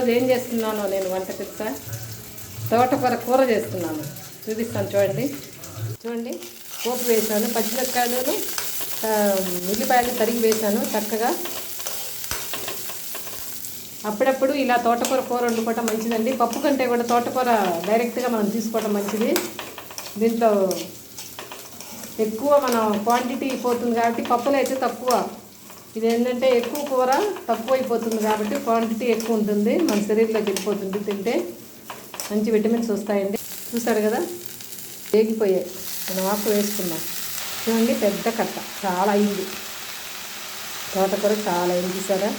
ఈరోజు ఏం చేస్తున్నాను నేను వంట తెలుసా తోటకూర కూర చేస్తున్నాను. చూపిస్తాను చూడండి. చూడండి పోపు వేసాను పచ్చిమిరపకాయలు ఉల్లిపాయలు తరిగి వేసాను చక్కగా. అప్పుడప్పుడు ఇలా తోటకూర కూర వండుకోవటం మంచిదండి. పప్పు కంటే కూడా తోటకూర డైరెక్ట్గా మనం తీసుకోవటం మంచిది. దీంట్లో ఎక్కువ మనం క్వాంటిటీ పోతుంది కాబట్టి పప్పులు అయితే తక్కువ. ఇది ఏంటంటే ఎక్కువ కూర తక్కువ అయిపోతుంది కాబట్టి క్వాంటిటీ ఎక్కువ ఉంటుంది. మన శరీరంలోకి వెళ్ళిపోతుంది తింటే. మంచి విటమిన్స్ వస్తాయండి. చూసారు కదా? వేగిపోయాయి. మనం ఆకు వేసుకున్నాం. చూడండి పెద్ద కట్ట. చాలా అయింది. తోటకూర చాలా అయింది సరే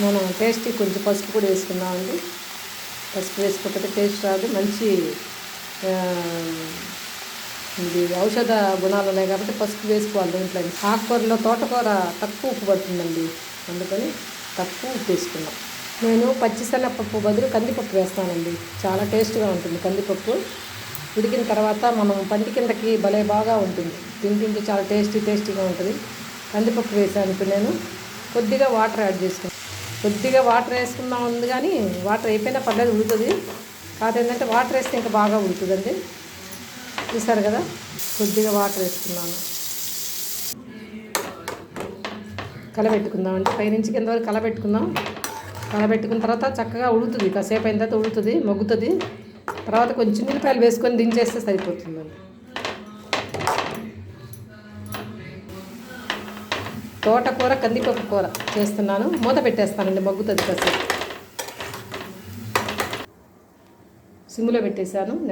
మనం టేస్టీ కొంచెం పసుపు కూడా వేసుకున్నామండి పసుపు వేసుకోకపోతే టేస్ట్ రాదు. మంచి ఇది ఔషధ గుణాలు ఉన్నాయి కాబట్టి పసుపు వేసుకోవాలి దీంట్లో. ఆకుకూరలో తోటకూర తక్కువ ఉప్పు పడుతుందండి. అందుకని తక్కువ ఉప్పు వేసుకున్నాం. నేను పచ్చిశనగపప్పు బదులు కందిపప్పు వేస్తానండి. చాలా టేస్ట్గా ఉంటుంది కందిపప్పు. ఉడికిన తర్వాత మనం పంటి కిందకి భలే బాగా ఉంటుంది. తింటుంటే చాలా టేస్టీ టేస్టీగా ఉంటుంది. కందిపప్పు వేసాను ఇప్పుడు నేను. కొద్దిగా వాటర్ యాడ్ చేసుకున్నాను కొద్దిగా వాటర్ వేసుకుందాం ఉంది కానీ వాటర్ అయిపోయినా పర్లేదు ఉడుతుంది కాదు ఏంటంటే వాటర్ వేస్తే ఇంకా బాగా ఉడుతుందండి చూసారు కదా? కొద్దిగా వాటర్ వేసుకున్నాను. కలబెట్టుకుందామండి. పైనుంచి కింద వరకు కలబెట్టుకుందాం. కలబెట్టుకున్న తర్వాత చక్కగా ఉడుతుంది కాసేపు అయిన తర్వాత ఉడుతుంది మగ్గుతుంది. తర్వాత కొంచెం ఉల్లిపాయలు వేసుకొని దించేస్తే సరిపోతుందండి తోటకూర కందిపప్పు కూర చేస్తున్నాను. మూత పెట్టేస్తానండి మగ్గుతుంది కాసేపు. సిమ్లో పెట్టేశాను.